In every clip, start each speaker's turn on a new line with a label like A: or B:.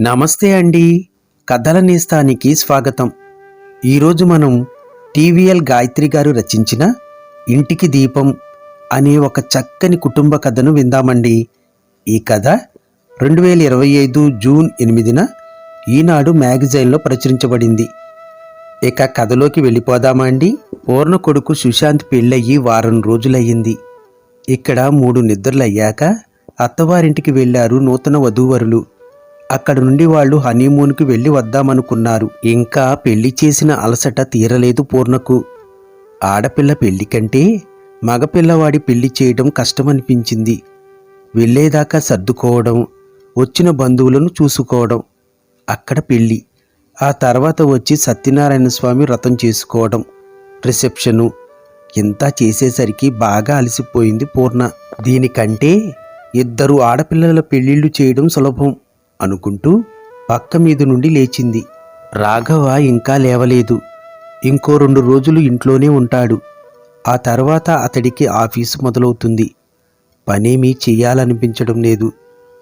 A: నమస్తే అండి. కథల నేస్తానికి స్వాగతం. ఈరోజు మనం టీవీఎల్ గాయత్రి గారు రచించిన ఇంటికి దీపం అనే ఒక చక్కని కుటుంబ కథను విందామండి. ఈ కథ రెండు వేల ఇరవై ఐదు జూన్ ఎనిమిదిన ఈనాడు మ్యాగజైన్లో ప్రచురించబడింది. ఇక కథలోకి వెళ్ళిపోదామా అండి. పూర్ణ కొడుకు సుశాంత్ పెళ్ళయ్యి వారం రోజులయ్యింది. ఇక్కడ మూడు నిద్రలయ్యాక అత్తవారింటికి వెళ్ళారు నూతన వధూవరులు. అక్కడ నుండి వాళ్ళు హనీమూన్కి వెళ్ళి వద్దామనుకున్నారు. ఇంకా పెళ్ళి చేసిన అలసట తీరలేదు పూర్ణకు. ఆడపిల్ల పెళ్ళి కంటే మగపిల్లవాడి పెళ్ళి చేయడం కష్టమనిపించింది. వెళ్ళేదాకా సర్దుకోవడం వచ్చిన బంధువులను చూసుకోవడం అక్కడ పెళ్ళి ఆ తర్వాత వచ్చి సత్యనారాయణ స్వామి వ్రతం చేసుకోవడం రిసెప్షను ఇంత చేసేసరికి బాగా అలసిపోయింది పూర్ణ. దీనికంటే ఇద్దరు ఆడపిల్లల పెళ్ళిళ్ళు చేయడం సులభం. అనుకుంటూ పక్క మీద నుండి లేచింది. రాఘవ ఇంకా లేవలేదు. ఇంకో రెండు రోజులు ఇంట్లోనే ఉంటాడు. ఆ తర్వాత అతడికి ఆఫీసు మొదలవుతుంది. పనేమీ చెయ్యాలనిపించడం లేదు.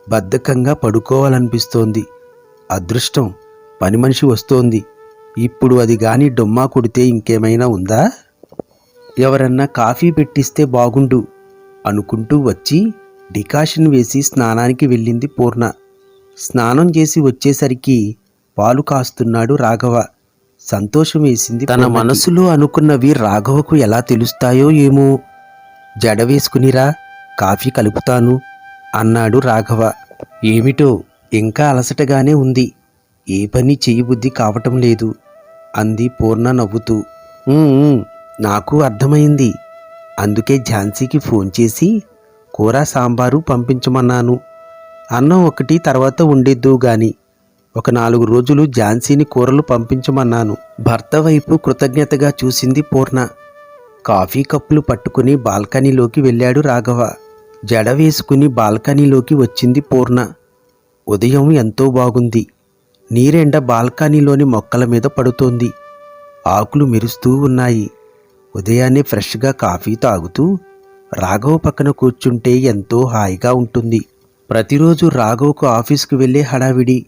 A: బద్ధకంగా పడుకోవాలనిపిస్తోంది. అదృష్టం పని మనిషి వస్తోంది. ఇప్పుడు అది గాని డొమ్మా కొడితే ఇంకేమైనా ఉందా? ఎవరన్నా కాఫీ పెట్టిస్తే బాగుండు అనుకుంటూ వచ్చి డికాషన్ వేసి స్నానానికి వెళ్ళింది పూర్ణ. స్నానం చేసి వచ్చేసరికి పాలు కాస్తున్నాడు రాఘవ. సంతోషం వేసింది తన మనసులో అనుకున్నవి రాఘవకు ఎలా తెలుస్తాయో ఏమో. జడ వేసుకునిరా కాఫీ కలుపుతాను అన్నాడు రాఘవ. ఏమిటో ఇంకా అలసటగానే ఉంది. ఏ పని చెయ్యబుద్ధి కావటం లేదు అంది పూర్ణ నవ్వుతూ. "ఊ, ఊ, నాకు అర్థమైంది. అందుకే ఝాన్సీకి ఫోన్ చేసి కూర సాంబారు పంపించమన్నాను. అన్నం ఒకటి తర్వాత ఉండేద్దు గాని. ఒక నాలుగు రోజులు ఝాన్సీని కూరలు పంపించమన్నాను. భర్త వైపు కృతజ్ఞతగా చూసింది పూర్ణ. కాఫీ కప్పులు పట్టుకుని బాల్కనీలోకి వెళ్ళాడు రాఘవ. జడ వేసుకుని బాల్కనీలోకి వచ్చింది పూర్ణ. ఉదయం ఎంతో బాగుంది. నీరెండ బాల్కనీలోని మొక్కల మీద పడుతోంది. ఆకులు మెరుస్తూ ఉన్నాయి. ఉదయాన్నే ఫ్రెష్గా కాఫీ తాగుతూ రాఘవ పక్కన కూర్చుంటే ఎంతో హాయిగా ఉంటుంది. ప్రతిరోజు రాఘవ్కు ఆఫీస్కి వెళ్ళే హడావిడి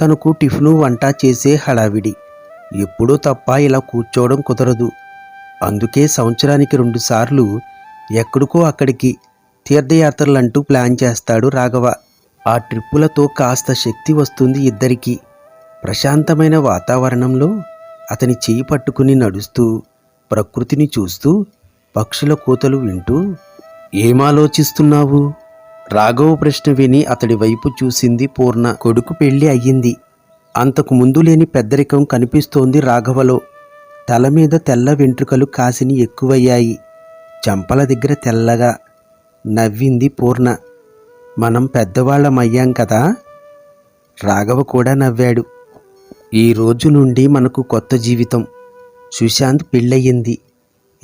A: తనకు టిఫిను వంట చేసే హడావిడి. ఎప్పుడూ తప్ప ఇలా కూర్చోవడం కుదరదు. అందుకే సంవత్సరానికి రెండుసార్లు ఎక్కడికో అక్కడికి తీర్థయాత్రలంటూ ప్లాన్ చేస్తాడు రాఘవ. ఆ ట్రిప్పులతో కాస్త శక్తి వస్తుంది ఇద్దరికీ. ప్రశాంతమైన వాతావరణంలో అతని చేయి పట్టుకుని నడుస్తూ ప్రకృతిని చూస్తూ పక్షుల కూతలు వింటూ ఏమాలోచిస్తున్నావు రాఘవ ప్రశ్న విని అతడి వైపు చూసింది పూర్ణ. కొడుకు పెళ్ళి అయ్యింది. అంతకు ముందు లేని పెద్దరికం కనిపిస్తోంది రాఘవలో. తల మీద తెల్ల వెంట్రుకలు కాసిని ఎక్కువయ్యాయి. చంపల దగ్గర తెల్లగా నవ్వింది పూర్ణ. మనం పెద్దవాళ్ళమయ్యాం కదా? రాఘవ కూడా నవ్వాడు. ఈ రోజు నుండి మనకు కొత్త జీవితం. సుశాంత్ పెళ్ళయింది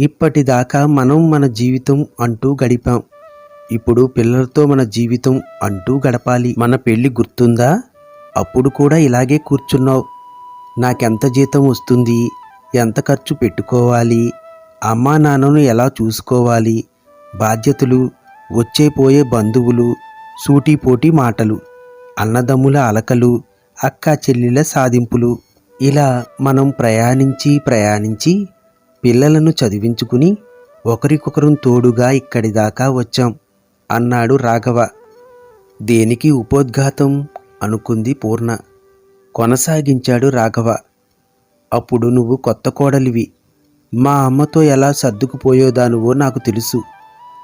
A: ఇప్పటిదాకా మనం మన జీవితం అంటూ గడిపాం. ఇప్పుడు పిల్లలతో మన జీవితం అంటూ గడపాలి. మన పెళ్ళి గుర్తుందా? అప్పుడు కూడా ఇలాగే కూర్చున్నావు. నాకెంత జీతం వస్తుంది? ఎంత ఖర్చు పెట్టుకోవాలి? అమ్మా నాన్నను ఎలా చూసుకోవాలి? బాధ్యతలు వచ్చే పోయే బంధువులు సూటీపోటీ మాటలు అన్నదమ్ముల అలకలు అక్కా చెల్లెల సాధింపులు. ఇలా మనం ప్రయాణించి ప్రయాణించి పిల్లలను చదివించుకుని ఒకరికొకరం తోడుగా ఇక్కడి దాకా వచ్చాం. అన్నాడు రాఘవ. దేనికి ఉపోద్ఘాతం? అనుకుంది పూర్ణ. కొనసాగించాడు రాఘవ. అప్పుడు నువ్వు కొత్త కోడలివి. మా అమ్మతో ఎలా సర్దుకుపోయేదానువో నాకు తెలుసు.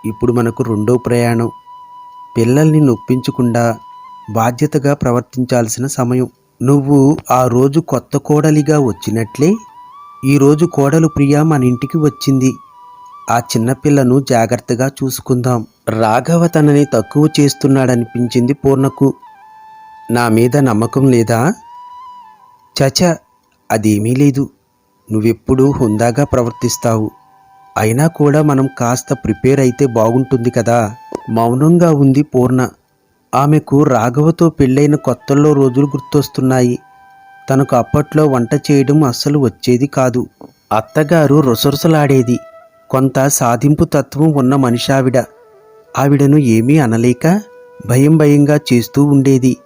A: ఇప్పుడు మనకు రెండో ప్రయాణం. పిల్లల్ని నొప్పించకుండా బాధ్యతగా ప్రవర్తించాల్సిన సమయం. నువ్వు ఆ రోజు కొత్త కోడలిగా వచ్చినట్లే? ఈరోజు కోడలు ప్రియా మన ఇంటికి వచ్చింది. ఆ చిన్నపిల్లను జాగ్రత్తగా చూసుకుందాం. రాఘవ తనని తక్కువ చేస్తున్నాడనిపించింది పూర్ణకు. నా మీద నమ్మకం లేదా? చచ అదేమీ లేదు. నువ్వెప్పుడూ హుందాగా ప్రవర్తిస్తావు. అయినా కూడా మనం కాస్త ప్రిపేర్ అయితే బాగుంటుంది కదా? మౌనంగా ఉంది పూర్ణ. ఆమెకు రాఘవతో పెళ్ళైన కొత్తల్లో రోజులు గుర్తొస్తున్నాయి. తనకు అప్పట్లో వంట చేయడం అస్సలు వచ్చేది కాదు. అత్తగారు రొసరొసలాడేది. కొంత సాధింపు తత్వం ఉన్న మనిషావిడ. ఆవిడను ఏమీ అనలేక భయం భయంగా చేస్తూ ఉండేది.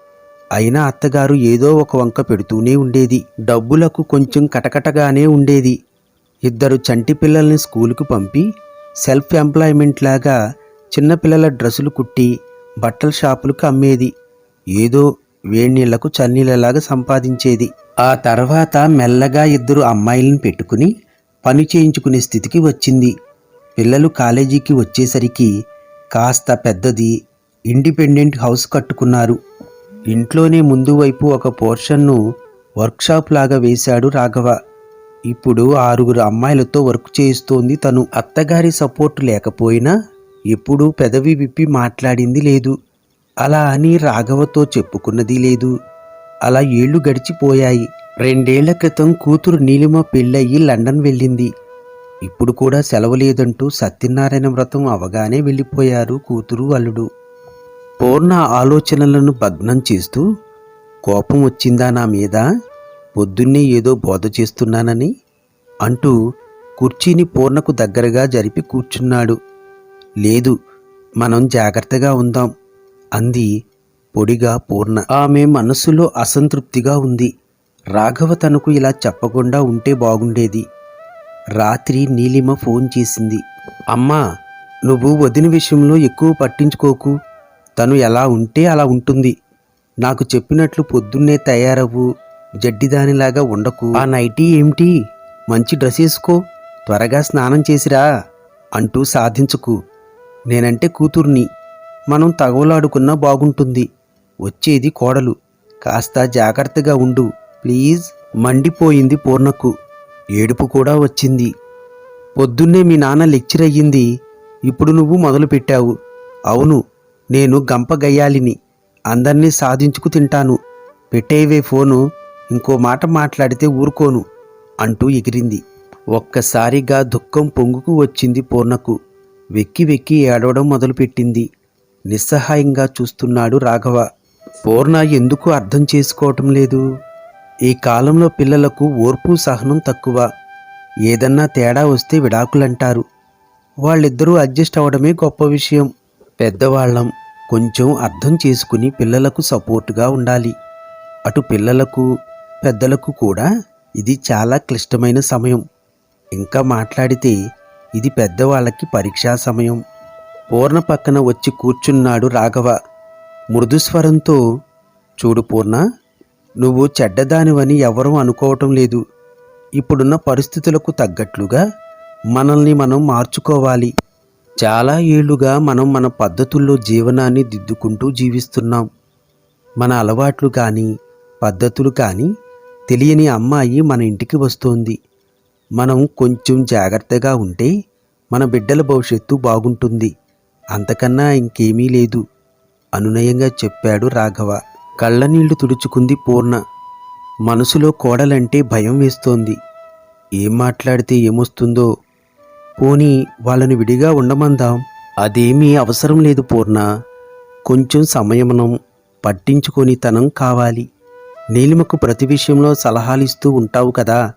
A: అయినా అత్తగారు ఏదో ఒక వంక పెడుతూనే ఉండేది. డబ్బులకు కొంచెం కటకటగానే ఉండేది. ఇద్దరు చంటి పిల్లల్ని స్కూలుకు పంపి సెల్ఫ్ ఎంప్లాయ్మెంట్ లాగా చిన్నపిల్లల డ్రెస్సులు కుట్టి బట్టల షాపులకు అమ్మేది. ఏదో వేణీళ్ళకు చన్నీళ్ళలాగా సంపాదించేది. ఆ తర్వాత మెల్లగా ఇద్దరు అమ్మాయిలను పెట్టుకుని పని చేయించుకునే స్థితికి వచ్చింది. పిల్లలు కాలేజీకి వచ్చేసరికి కాస్త పెద్దది ఇండిపెండెంట్ హౌస్ కట్టుకున్నారు. ఇంట్లోనే ముందు వైపు ఒక పోర్షన్ను వర్క్షాప్ లాగా వేశాడు రాఘవ. ఇప్పుడు ఆరుగురు అమ్మాయిలతో వర్క్ చేయిస్తోంది తను. అత్తగారి సపోర్ట్ లేకపోయినా ఎప్పుడూ పెదవి విప్పి మాట్లాడింది లేదు. అలా అని రాఘవతో చెప్పుకున్నది లేదు. అలా ఏళ్ళు గడిచిపోయాయి. రెండేళ్ళ క్రితం కూతురు నీలిమ పెళ్ళయి లండన్ వెళ్ళింది. ఇప్పుడు కూడా సెలవు లేదంటూ సత్యనారాయణ వ్రతం అవగానే వెళ్ళిపోయారు కూతురు అల్లుడు. పూర్ణ ఆలోచనలను భగ్నం చేస్తూ కోపం వచ్చిందా నా మీద? పొద్దున్నే ఏదో బోధ చేస్తున్నానని? అంటూ కుర్చీని పూర్ణకు దగ్గరగా జరిపి కూర్చున్నాడు. లేదు మనం జాగ్రత్తగా ఉందాం అంది పొడిగా పూర్ణ. ఆమె మనస్సులో అసంతృప్తిగా ఉంది. రాఘవ తనకు ఇలా చెప్పకుండా ఉంటే బాగుండేది. రాత్రి నీలిమ ఫోన్ చేసింది. అమ్మా నువ్వు వదిన విషయంలో ఎక్కువ పట్టించుకోకు. తను ఎలా ఉంటే అలా ఉంటుంది. నాకు చెప్పినట్లు పొద్దున్నే తయారవ్వు జడ్డిదానిలాగా ఉండకు. ఆ నైటీ ఏమిటి? మంచి డ్రెస్ వేసుకో. త్వరగా స్నానం చేసిరా అంటూ సాధించకు. నేనంటే కూతుర్ని. మనం తగవలాడుకున్నా బాగుంటుంది. వచ్చేది కోడలు. కాస్త జాగ్రత్తగా ఉండు. ప్లీజ్ మండిపోయింది పూర్ణకు. ఏడుపు కూడా వచ్చింది. పొద్దున్నే మీ నాన్న లెక్చర్ అయ్యింది. ఇప్పుడు నువ్వు మొదలుపెట్టావు. అవును నేను గంప గయ్యాలిని. అందర్నీ సాధించుకు తింటాను. పెట్టేవే ఫోను ఇంకో మాట మాట్లాడితే ఊరుకోను అంటూ ఎగిరింది. ఒక్కసారిగా దుఃఖం పొంగుకు వచ్చింది పూర్ణకు. వెక్కి వెక్కి ఏడవడం మొదలుపెట్టింది. నిస్సహాయంగా చూస్తున్నాడు రాఘవ. పూర్ణ ఎందుకు అర్థం చేసుకోవటం లేదు? ఈ కాలంలో పిల్లలకు ఓర్పు సహనం తక్కువ. ఏదన్నా తేడా వస్తే విడాకులంటారు. వాళ్ళిద్దరూ అడ్జస్ట్ అవడమే గొప్ప విషయం. పెద్దవాళ్ళం కొంచెం అర్థం చేసుకుని పిల్లలకు సపోర్టుగా ఉండాలి. అటు పిల్లలకు పెద్దలకు కూడా ఇది చాలా క్లిష్టమైన సమయం. ఇంకా మాట్లాడితే ఇది పెద్దవాళ్ళకి పరీక్షా సమయం. పూర్ణ పక్కన వచ్చి కూర్చున్నాడు రాఘవ. మృదుస్వరంతో చూడు పూర్ణ నువ్వు చెడ్డదానివని ఎవరూ అనుకోవటం లేదు. ఇప్పుడున్న పరిస్థితులకు తగ్గట్లుగా మనల్ని మనం మార్చుకోవాలి. చాలా ఏళ్ళుగా మనం మన పద్ధతుల్లో జీవనాన్ని దిద్దుకుంటూ జీవిస్తున్నాం. మన అలవాట్లు కానీ పద్ధతులు కానీ తెలియని అమ్మాయి మన ఇంటికి వస్తోంది. మనం కొంచెం జాగ్రత్తగా ఉంటే మన బిడ్డల భవిష్యత్తు బాగుంటుంది. అంతకన్నా ఇంకేమీ లేదు. అనునయంగా చెప్పాడు రాఘవ. కళ్ళనీళ్ళు తుడుచుకుంది పూర్ణ. మనసులో కోడలంటే భయం వేస్తోంది. ఏం మాట్లాడితే ఏమొస్తుందో. పోనీ వాళ్ళని విడిగా ఉండమందాం. అదేమీ అవసరం లేదు పూర్ణ. కొంచెం సంయమనం పట్టించుకొని తనం కావాలి. నీలిమకు ప్రతి విషయంలో సలహాలిస్తూ ఉంటావు కదా.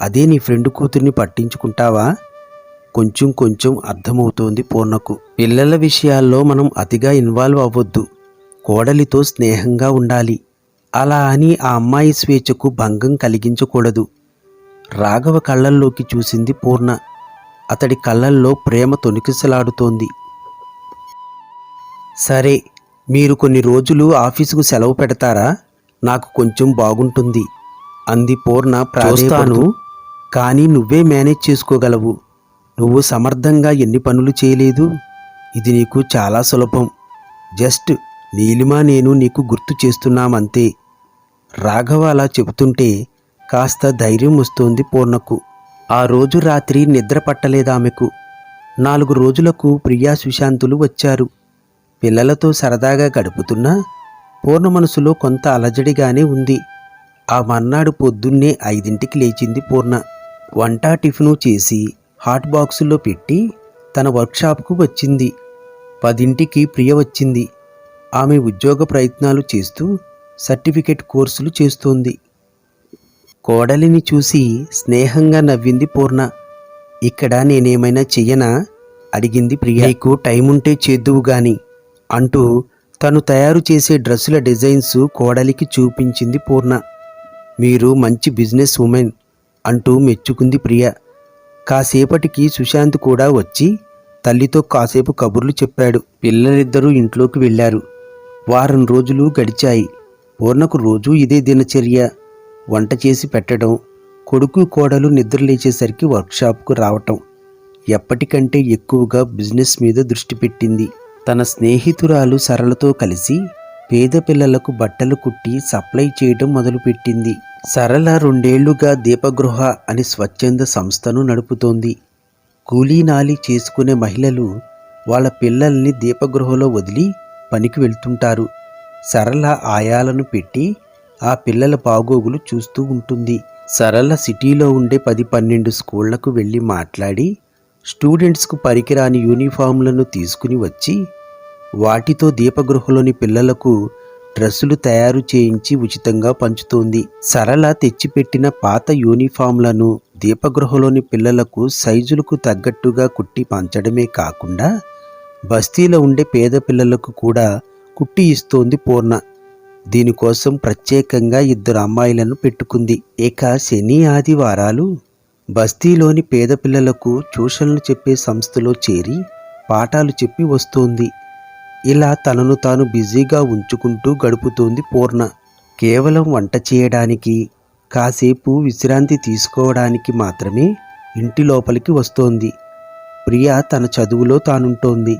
A: అదే నీ ఫ్రెండ్ కూతుర్ని పట్టించుకుంటావా? కొంచెం కొంచెం అర్థమవుతోంది పూర్ణకు. పిల్లల విషయాల్లో మనం అతిగా ఇన్వాల్వ్ అవ్వొద్దు. కోడలితో స్నేహంగా ఉండాలి. అలా అని ఆ అమ్మాయి స్వేచ్ఛకు భంగం కలిగించకూడదు. రాఘవ కళ్ళల్లోకి చూసింది పూర్ణ. అతడి కళ్ళల్లో ప్రేమ తొణికిసలాడుతోంది. సరే మీరు కొన్ని రోజులు ఆఫీసుకు సెలవు పెడతారా? నాకు కొంచెం బాగుంటుంది అంది పూర్ణ ప్రాస్తాను కానీ నువ్వే మేనేజ్ చేసుకోగలవు. నువ్వు సమర్థంగా ఎన్ని పనులు చేయలేదు. ఇది నీకు చాలా సులభం. జస్ట్ నీలిమా నేను నీకు గుర్తు చేస్తున్నామంతే. రాఘవ అలా చెబుతుంటే కాస్త ధైర్యం వస్తోంది పూర్ణకు. ఆ రోజు రాత్రి నిద్ర పట్టలేదామెకు నాలుగు రోజులకు ప్రియా సుశాంతులు వచ్చారు. పిల్లలతో సరదాగా గడుపుతున్నా పూర్ణ మనసులో కొంత అలజడిగానే ఉంది. ఆ మర్నాడు పొద్దున్నే ఐదింటికి లేచింది పూర్ణ. వంట టిఫిను చేసి హాట్ బాక్సుల్లో పెట్టి తన వర్క్షాప్కు వచ్చింది. పదింటికి ప్రియ వచ్చింది. ఆమె ఉద్యోగ ప్రయత్నాలు చేస్తూ సర్టిఫికెట్ కోర్సులు చేస్తోంది. కోడలిని చూసి స్నేహంగా నవ్వింది పూర్ణ. ఇక్కడ నేనేమైనా చెయ్యనా? అడిగింది ప్రియ. నీకు టైం ఉంటే చేద్దువు గాని అంటూ తను తయారు చేసే డ్రెస్సుల డిజైన్స్ కోడలికి చూపించింది పూర్ణ. మీరు మంచి బిజినెస్ ఉమెన్ అంటూ మెచ్చుకుంది ప్రియ. కాసేపటికి సుశాంత్ కూడా వచ్చి తల్లితో కాసేపు కబుర్లు చెప్పాడు. పిల్లలిద్దరూ ఇంట్లోకి వెళ్ళారు. వారం రోజులు గడిచాయి. పూర్ణకు రోజూ ఇదే దినచర్య. వంట చేసి పెట్టడం కొడుకు కోడలు నిద్ర లేచేసరికి వర్క్షాప్కు రావటం ఎప్పటికంటే ఎక్కువగా బిజినెస్ మీద దృష్టి పెట్టింది. తన స్నేహితురాలు సరళతో కలిసి పేద పిల్లలకు బట్టలు కుట్టి సప్లై చేయడం మొదలుపెట్టింది. సరళ రెండేళ్ళుగా దీపగృహ అని స్వచ్ఛంద సంస్థను నడుపుతోంది. కూలీనాలి చేసుకునే మహిళలు వాళ్ళ పిల్లల్ని దీపగృహలో వదిలి పనికి వెళ్తుంటారు. సరళ ఆయాలను పెట్టి ఆ పిల్లల బాగోగులు చూస్తూ ఉంటుంది. సరళ సిటీలో ఉండే పది పన్నెండు స్కూళ్ళకు వెళ్ళి మాట్లాడి స్టూడెంట్స్కు పరికిరాని యూనిఫామ్లను తీసుకుని వచ్చి వాటితో దీపగృహలోని పిల్లలకు డ్రెస్సులు తయారు చేయించి ఉచితంగా పంచుతోంది. సరళ తెచ్చిపెట్టిన పాత యూనిఫామ్లను దీపగృహలోని పిల్లలకు సైజులకు తగ్గట్టుగా కుట్టి పంచడమే కాకుండా బస్తీలో ఉండే పేద పిల్లలకు కూడా కుట్టి ఇస్తోంది పూర్ణ. దీనికోసం ప్రత్యేకంగా ఇద్దరు అమ్మాయిలను పెట్టుకుంది. ఇక శని ఆదివారాలు. బస్తీలోని పేద పిల్లలకు ట్యూషన్లు చెప్పే సంస్థలో చేరి పాఠాలు చెప్పి వస్తోంది. ఇలా తనను తాను బిజీగా ఉంచుకుంటూ గడుపుతోంది పూర్ణ. కేవలం వంట చేయడానికి కాసేపు విశ్రాంతి తీసుకోవడానికి మాత్రమే ఇంటి లోపలికి వస్తోంది. ప్రియ తన చదువులో తానుంటోంది.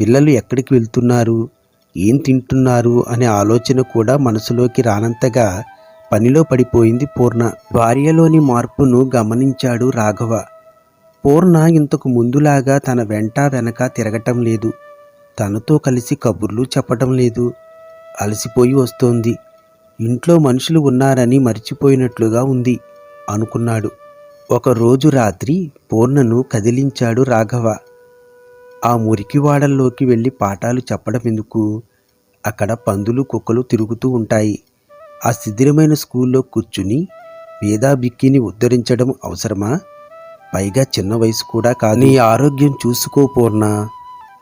A: పిల్లలు ఎక్కడికి వెళ్తున్నారు? ఏం తింటున్నారు? అనే ఆలోచన కూడా మనసులోకి రానంతగా పనిలో పడిపోయింది పూర్ణ. భార్యలోని మార్పును గమనించాడు రాఘవ. పూర్ణ ఇంతకు ముందులాగా తన వెంట వెనక తిరగటం లేదు. తనతో కలిసి కబుర్లు చెప్పటం లేదు. అలసిపోయి వస్తోంది. ఇంట్లో మనుషులు ఉన్నారని మర్చిపోయినట్లుగా ఉంది అనుకున్నాడు. ఒకరోజు రాత్రి పూర్ణను కదిలించాడు రాఘవ. ఆ మురికివాడల్లోకి వెళ్ళి పాఠాలు చెప్పడం ఎందుకు? అక్కడ పందులు కుక్కలు తిరుగుతూ ఉంటాయి. ఆ శిథిరమైన స్కూల్లో కూర్చుని వేదా ఉద్ధరించడం అవసరమా? పైగా చిన్న వయసు కూడా కాదు. నీ ఆరోగ్యం చూసుకోపోర్నా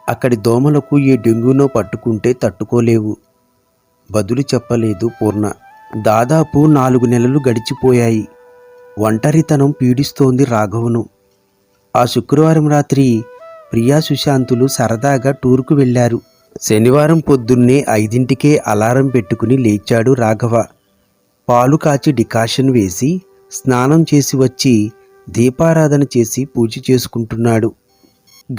A: అక్కడి దోమలకు ఏ డెంగ్యూనో పట్టుకుంటే తట్టుకోలేవు. బదులు చెప్పలేదు పూర్ణ. దాదాపు నాలుగు నెలలు గడిచిపోయాయి. ఒంటరితనం పీడిస్తోంది రాఘవను. ఆ శుక్రవారం రాత్రి ప్రియా సుశాంతులు సరదాగా టూర్కు వెళ్ళారు. శనివారం పొద్దున్నే ఐదింటికే అలారం పెట్టుకుని లేచాడు రాఘవ. పాలు కాచి డికాషన్ వేసి స్నానం చేసి వచ్చి దీపారాధన చేసి పూజ చేసుకుంటున్నాడు.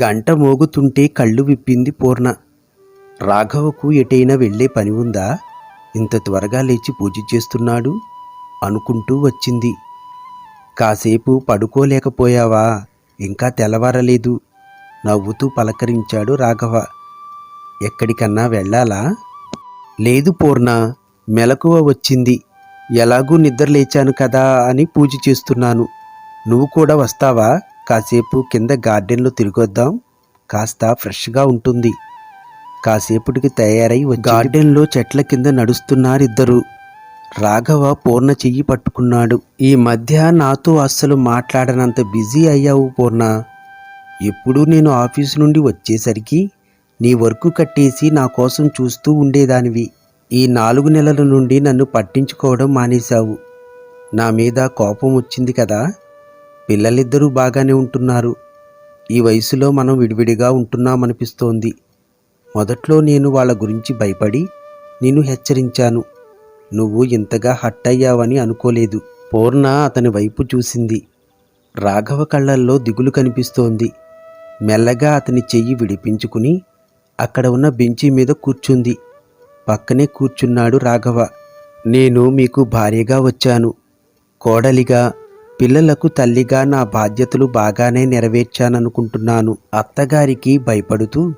A: గంట మోగుతుంటే కళ్ళు విప్పింది పూర్ణ. రాఘవకు ఎటైనా వెళ్ళే పని ఉందా? ఇంత త్వరగా లేచి పూజ చేస్తున్నాడు? అనుకుంటూ వచ్చింది. కాసేపు పడుకోలేకపోయావా? ఇంకా తెల్లవారలేదు. నవ్వుతూ పలకరించాడు రాఘవ. ఎక్కడికన్నా వెళ్ళాలా? లేదు పూర్ణ మెలకువ వచ్చింది. ఎలాగూ నిద్ర లేచాను కదా అని పూజ చేస్తున్నాను. నువ్వు కూడా వస్తావా? కాసేపు కింద గార్డెన్లో తిరిగొద్దాం. కాస్త ఫ్రెష్గా ఉంటుంది. కాసేపటికి తయారై గార్డెన్లో చెట్ల కింద నడుస్తున్నారిద్దరు. రాఘవ పూర్ణ చెయ్యి పట్టుకున్నాడు. ఈ మధ్య నాతో అస్సలు మాట్లాడనంత బిజీ అయ్యావు పూర్ణ. ఎప్పుడూ నేను ఆఫీసు నుండి వచ్చేసరికి నీ వర్క్ కట్టేసి నా కోసం చూస్తూ ఉండేదానివి. ఈ నాలుగు నెలల నుండి నన్ను పట్టించుకోవడం మానేశావు. నా మీద కోపం వచ్చింది కదా? పిల్లలిద్దరూ బాగానే ఉంటున్నారు. ఈ వయసులో మనం విడివిడిగా ఉంటున్నామనిపిస్తోంది. మొదట్లో నేను వాళ్ళ గురించి భయపడి నిన్ను హెచ్చరించాను. నువ్వు ఇంతగా హట్ అయ్యావని అనుకోలేదు. పూర్ణ అతని వైపు చూసింది. రాఘవ కళ్ళల్లో దిగులు కనిపిస్తోంది. మెల్లగా అతని చెయ్యి విడిపించుకుని అక్కడ ఉన్న బెంచి మీద కూర్చుంది. పక్కనే కూర్చున్నాడు రాఘవ. నేను మీకు భార్యగా వచ్చాను. కోడలిగా పిల్లలకు తల్లిగా నా బాధ్యతలు బాగానే నెరవేర్చాననుకుంటున్నాను. అత్తగారికి భయపడుతూ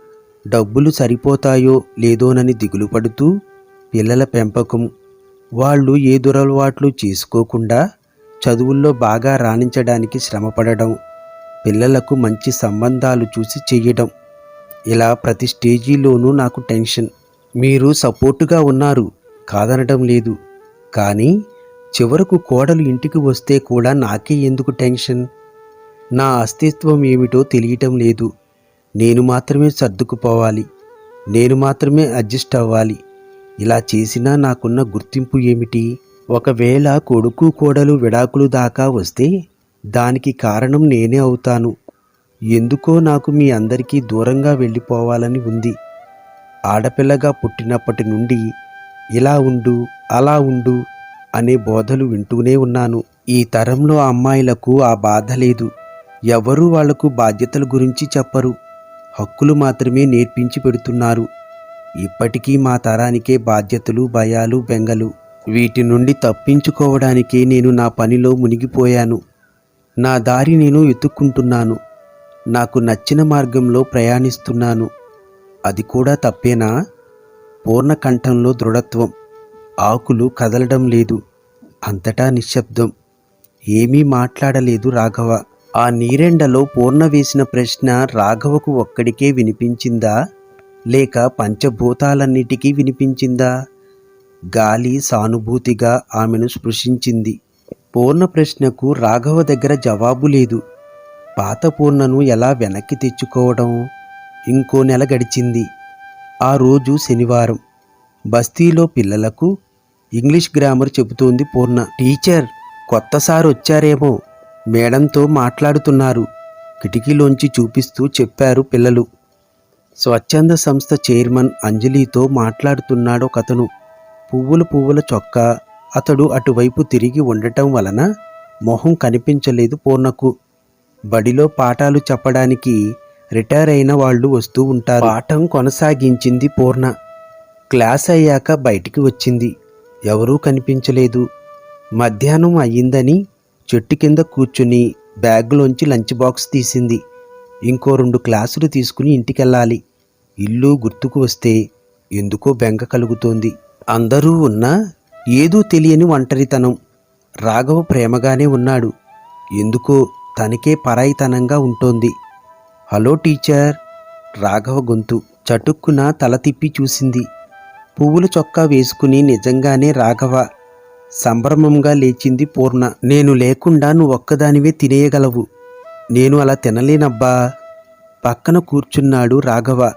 A: డబ్బులు సరిపోతాయో లేదోనని దిగులు పడుతూ పిల్లల పెంపకం. వాళ్ళు ఏ దురలవాట్లు చేసుకోకుండా చదువుల్లో బాగా రాణించడానికి శ్రమపడడం. పిల్లలకు మంచి సంబంధాలు చూసి చేయడం ఇలా ప్రతి స్టేజీలోనూ నాకు టెన్షన్. మీరు సపోర్టుగా ఉన్నారు కాదనడం లేదు. కానీ చివరకు కోడలు ఇంటికి వస్తే కూడా నాకే ఎందుకు టెన్షన్? నా అస్తిత్వం ఏమిటో తెలియటం లేదు. నేను మాత్రమే సర్దుకుపోవాలి. నేను మాత్రమే అడ్జస్ట్ అవ్వాలి. ఇలా చేసినా నాకున్న గుర్తింపు ఏమిటి? ఒకవేళ కొడుకు కోడలు విడాకులు దాకా వస్తే దానికి కారణం నేనే అవుతాను. ఎందుకో నాకు మీ అందరికీ దూరంగా వెళ్ళిపోవాలని ఉంది. ఆడపిల్లగా పుట్టినప్పటి నుండి ఇలా ఉండు అలా ఉండు అనే బోధలు వింటూనే ఉన్నాను. ఈ తరంలో అమ్మాయిలకు ఆ బాధ లేదు. ఎవరూ వాళ్ళకు బాధ్యతల గురించి చెప్పరు. హక్కులు మాత్రమే నేర్పించి పెడుతున్నారు. ఇప్పటికీ మా తరానికే బాధ్యతలు భయాలు బెంగలు వీటి నుండి తప్పించుకోవడానికే నేను నా పనిలో మునిగిపోయాను. నా దారి నేను వెతుక్కుంటున్నాను. నాకు నచ్చిన మార్గంలో ప్రయాణిస్తున్నాను. అది కూడా తప్పేనా? పూర్ణకంఠంలో దృఢత్వం. ఆకులు కదలడం లేదు. అంతటా నిశ్శబ్దం. ఏమీ మాట్లాడలేదు రాఘవ. ఆ నీరెండలో పూర్ణ వేసిన ప్రశ్న రాఘవకు ఒక్కడికే వినిపించిందా? లేక పంచభూతాలన్నిటికీ వినిపించిందా? గాలి సానుభూతిగా ఆమెను స్పృశించింది. పూర్ణ ప్రశ్నకు రాఘవ దగ్గర జవాబు లేదు. పాత పూర్ణను ఎలా వెనక్కి తెచ్చుకోవడం? ఇంకో నెల గడిచింది. ఆ రోజు శనివారం. బస్తీలో పిల్లలకు ఇంగ్లీష్ గ్రామర్ చెబుతోంది పూర్ణ. టీచర్ కొత్త సార్ వచ్చారేమో. మేడంతో మాట్లాడుతున్నారు. కిటికీలోంచి చూపిస్తూ చెప్పారు పిల్లలు. స్వచ్ఛంద సంస్థ చైర్మన్ అంజలితో మాట్లాడుతున్నాడు ఒకతను. పువ్వుల పువ్వుల చొక్కా అతడు అటువైపు తిరిగి ఉండటం వలన మొహం కనిపించలేదు పూర్ణకు. బడిలో పాఠాలు చెప్పడానికి రిటైర్ అయిన వాళ్ళు వస్తూ ఉంటారు. పాఠం కొనసాగించింది పూర్ణ. క్లాస్ అయ్యాక బయటికి వచ్చింది. ఎవరూ కనిపించలేదు. మధ్యాహ్నం అయ్యిందని చెట్టు కింద కూర్చుని బ్యాగ్లోంచి లంచ్ బాక్స్ తీసింది. ఇంకో రెండు క్లాసులు తీసుకుని ఇంటికెళ్ళాలి. ఇల్లు గుర్తుకు వస్తే ఎందుకో బెంగ కలుగుతోంది. అందరూ ఉన్నా ఏదో తెలియని ఒంటరితనం. రాఘవ ప్రేమగానే ఉన్నాడు. ఎందుకో తనకే పరాయితనంగా ఉంటోంది. Hello teacher. రాఘవ గొంతు చటుక్కున తల తిప్పి చూసింది. పువ్వుల చొక్కా వేసుకుని నిజంగానే రాఘవ. సంభ్రమంగా లేచింది పూర్ణ. నేను లేకుండా నువ్వు ఒక్కదానివే తినేయగలవు. నేను అలా తినలేనబ్బా. పక్కన కూర్చున్నాడు రాఘవ.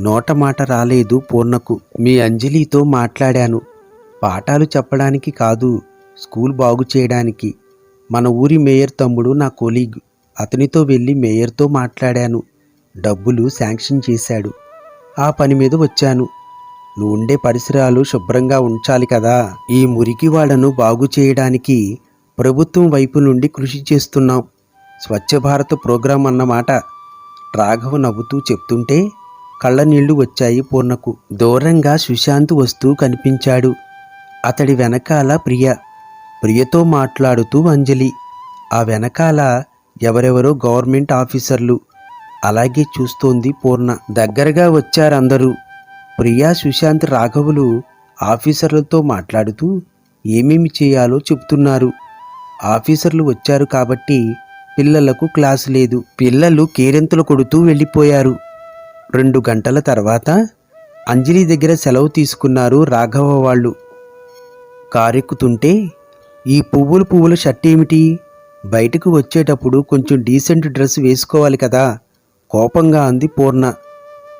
A: నోట మాట రాలేదు పూర్ణకు. మీ అంజలితో మాట్లాడాను. పాఠాలు చెప్పడానికి కాదు స్కూల్ బాగు చేయడానికి. మన ఊరి మేయర్ తమ్ముడు నా కొలీగ్. అతనితో వెళ్ళి మేయర్తో మాట్లాడాను. డబ్బులు శాంక్షన్ చేశాడు. ఆ పని మీద వచ్చాను. నువ్వు ఉండే పరిసరాలు శుభ్రంగా ఉంచాలి కదా. ఈ మురికివాడను బాగు చేయడానికి ప్రభుత్వం వైపు నుండి కృషి చేస్తున్నాం. స్వచ్ఛ భారత్ ప్రోగ్రాం అన్నమాట. రాఘవ నవ్వుతూ చెప్తుంటే కళ్ళనీళ్ళు వచ్చాయి పూర్ణకు. దూరంగా సుశాంత్ వస్తూ కనిపించాడు. అతడి వెనకాల ప్రియ ప్రియతో మాట్లాడుతూ అంజలి ఆ వెనకాల ఎవరెవరో గవర్నమెంట్ ఆఫీసర్లు. అలాగే చూస్తోంది పూర్ణ. దగ్గరగా వచ్చారందరూ. ప్రియా సుశాంత్ రాఘవులు ఆఫీసర్లతో మాట్లాడుతూ ఏమేమి చేయాలో చెప్తున్నారు. ఆఫీసర్లు వచ్చారు కాబట్టి పిల్లలకు క్లాసు లేదు. పిల్లలు కేరింతలు కొడుతూ వెళ్ళిపోయారు. రెండు గంటల తర్వాత అంజలి దగ్గర సెలవు తీసుకున్నారు రాఘవ వాళ్ళు. కారెక్కుతుంటే ఈ పువ్వులు పువ్వుల షర్ట్ ఏమిటి బయటకు వచ్చేటప్పుడు కొంచెం డీసెంట్ డ్రెస్ వేసుకోవాలి కదా కోపంగా అంది పూర్ణ.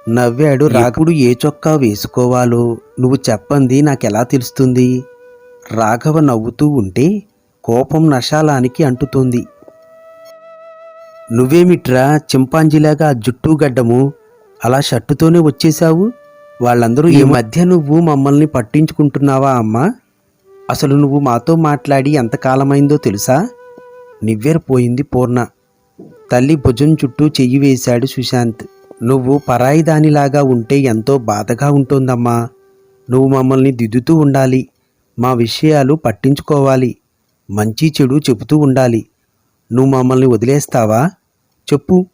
A: నవ్వాడు రాఘవుడు ఏ చొక్కా వేసుకోవాలో? నువ్వు చెప్పంది నాకెలా తెలుస్తుంది? రాఘవ నవ్వుతూ ఉంటే కోపం నశాలానికి అంటుతోంది. నువ్వేమిట్రా చింపాంజీలాగా ఆ జుట్టు గడ్డము అలా షర్టుతోనే వచ్చేశావు? వాళ్ళందరూ ఈ మధ్య నువ్వు మమ్మల్ని పట్టించుకుంటున్నావా అమ్మా? అసలు నువ్వు మాతో మాట్లాడి ఎంతకాలమైందో తెలుసా? నివ్వెరపోయింది పూర్ణ. తల్లి భుజం చుట్టూ చెయ్యి వేశాడు సుశాంత్. నువ్వు పరాయి దానిలాగా ఉంటే ఎంతో బాధగా ఉంటుందమ్మా. నువ్వు మమ్మల్ని దిద్దుతూ ఉండాలి. మా విషయాలు పట్టించుకోవాలి. మంచి చెడు చెబుతూ ఉండాలి. నువ్వు మమ్మల్ని వదిలేస్తావా? చెప్పు.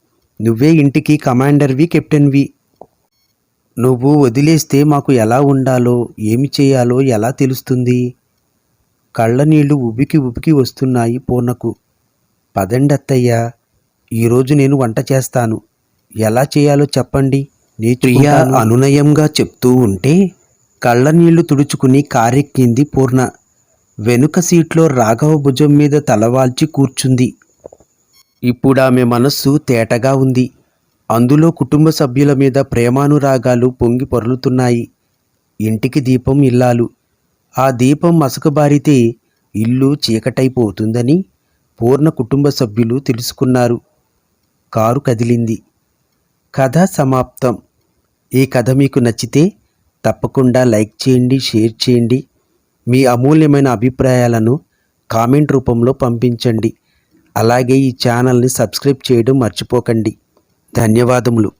A: నువ్వే ఇంటికి కమాండర్వి కెప్టెన్వి. నువ్వు వదిలేస్తే మాకు ఎలా ఉండాలో ఏమి చేయాలో ఎలా తెలుస్తుంది? కళ్ళనీళ్ళు ఉబికి ఉబికి వస్తున్నాయి పూర్ణకు పదండత్తయ్యా ఈరోజు నేను వంట చేస్తాను. ఎలా చేయాలో చెప్పండి. నీ ప్రియా అనునయంగా చెప్తూ ఉంటే కళ్ళనీళ్ళు తుడుచుకుని కారెక్కింది పూర్ణ. వెనుక సీట్లో రాఘవ భుజం మీద తలవాల్చి కూర్చుంది. ఇప్పుడు ఆమె మనస్సు తేటగా ఉంది. అందులో కుటుంబ సభ్యుల మీద ప్రేమానురాగాలు పొంగి పొరలుతున్నాయి. ఇంటికి దీపం ఇల్లాలు. ఆ దీపం మసకబారితే ఇల్లు చీకటైపోతుందని పూర్ణ కుటుంబ సభ్యులు తెలుసుకున్నారు. కారు కదిలింది. కథ సమాప్తం. ఈ కథ మీకు నచ్చితే తప్పకుండా లైక్ చేయండి షేర్ చేయండి. మీ అమూల్యమైన అభిప్రాయాలను కామెంట్ రూపంలో పంపించండి. అలాగే ఈ ఛానల్ని సబ్స్క్రైబ్ చేయడం మర్చిపోకండి. ధన్యవాదములు.